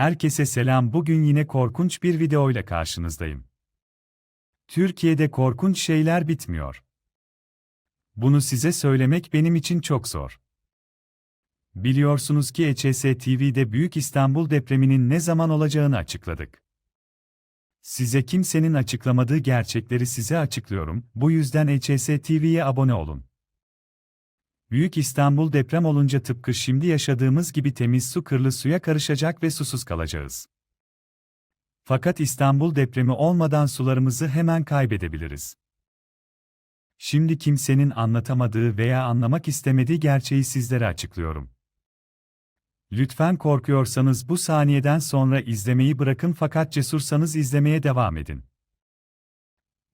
Herkese selam. Bugün yine korkunç bir videoyla karşınızdayım. Türkiye'de korkunç şeyler bitmiyor. Bunu size söylemek benim için çok zor. Biliyorsunuz ki EÇS TV'de Büyük İstanbul depreminin ne zaman olacağını açıkladık. Size kimsenin açıklamadığı gerçekleri size açıklıyorum. Bu yüzden EÇS TV'ye abone olun. Büyük İstanbul deprem olunca tıpkı şimdi yaşadığımız gibi temiz su kırlı suya karışacak ve susuz kalacağız. Fakat İstanbul depremi olmadan sularımızı hemen kaybedebiliriz. Şimdi kimsenin anlatamadığı veya anlamak istemediği gerçeği sizlere açıklıyorum. Lütfen korkuyorsanız bu saniyeden sonra izlemeyi bırakın fakat cesursanız izlemeye devam edin.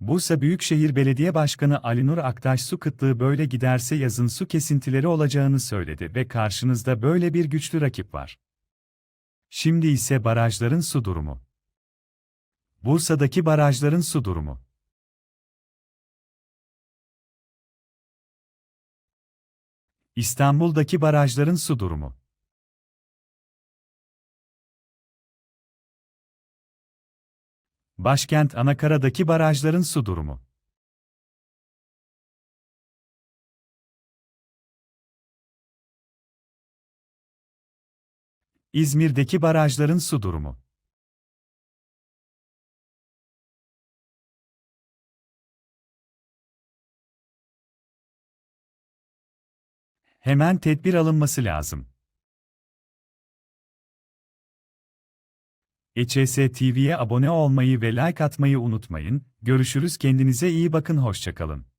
Bursa Büyükşehir Belediye Başkanı Alinur Aktaş su kıtlığı böyle giderse yazın su kesintileri olacağını söyledi ve karşınızda böyle bir güçlü rakip var. Şimdi ise barajların su durumu. Bursa'daki barajların su durumu. İstanbul'daki barajların su durumu. Başkent Anakara'daki barajların su durumu. İzmir'deki barajların su durumu. Hemen tedbir alınması lazım. EÇS TV'ye abone olmayı ve like atmayı unutmayın. Görüşürüz kendinize iyi bakın hoşçakalın.